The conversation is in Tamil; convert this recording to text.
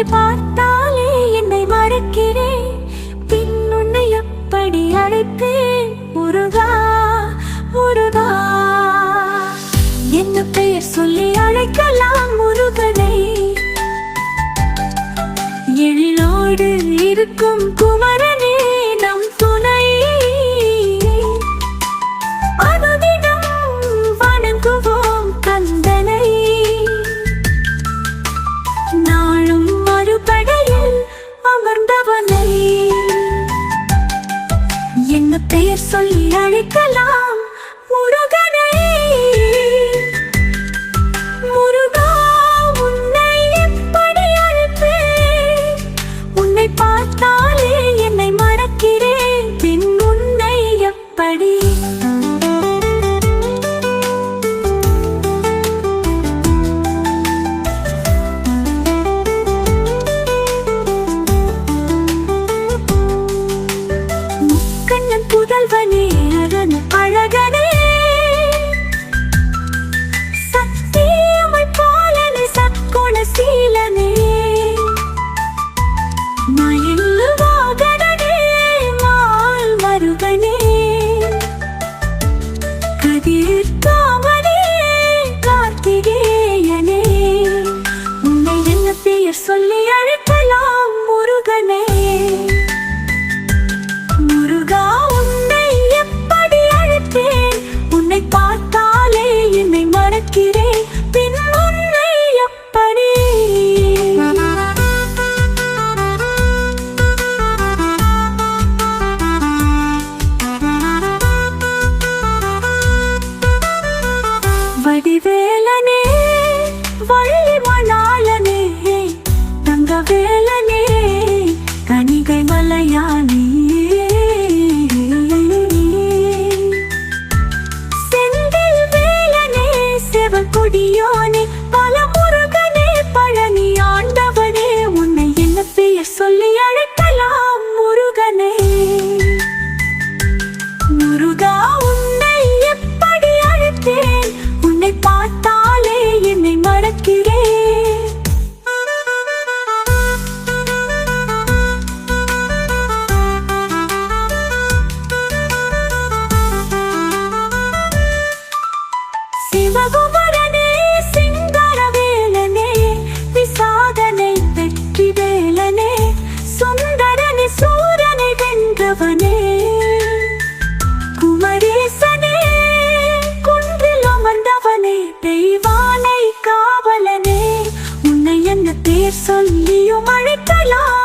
உன்னை பார்த்தாலே என்னை மறக்கிறேன் பின் உன்னை எப்படி அழைப்பேன் முருகா முருகா. என்ன பெயர் சொல்லி அழைக்கலாம் முருகனை? எழிலோடு இருக்கும் குமரன் என்ன பெயர் சொல்லி அழைக்கலாம்? முருகனை. புதல்வனே அரண் அழகனே சத்தியமை பாலனே சத்குண சீலனே. மயிலு மால் மருகனே. கதிர் காமனே கார்த்திகேயனே. உன்னை என்ன பெயர் சொல்லி சிவகுமரனே சிங்கரவேலனே விசாதனை வெற்றி வேலனே சுந்தரனே சூரனை வென்றவனே. குமரேசனே குன்றில் அமர்ந்தவனே தெய்வானை காவலனே. உன்னை என்ன சொல்லியும் அழைக்கலாம்.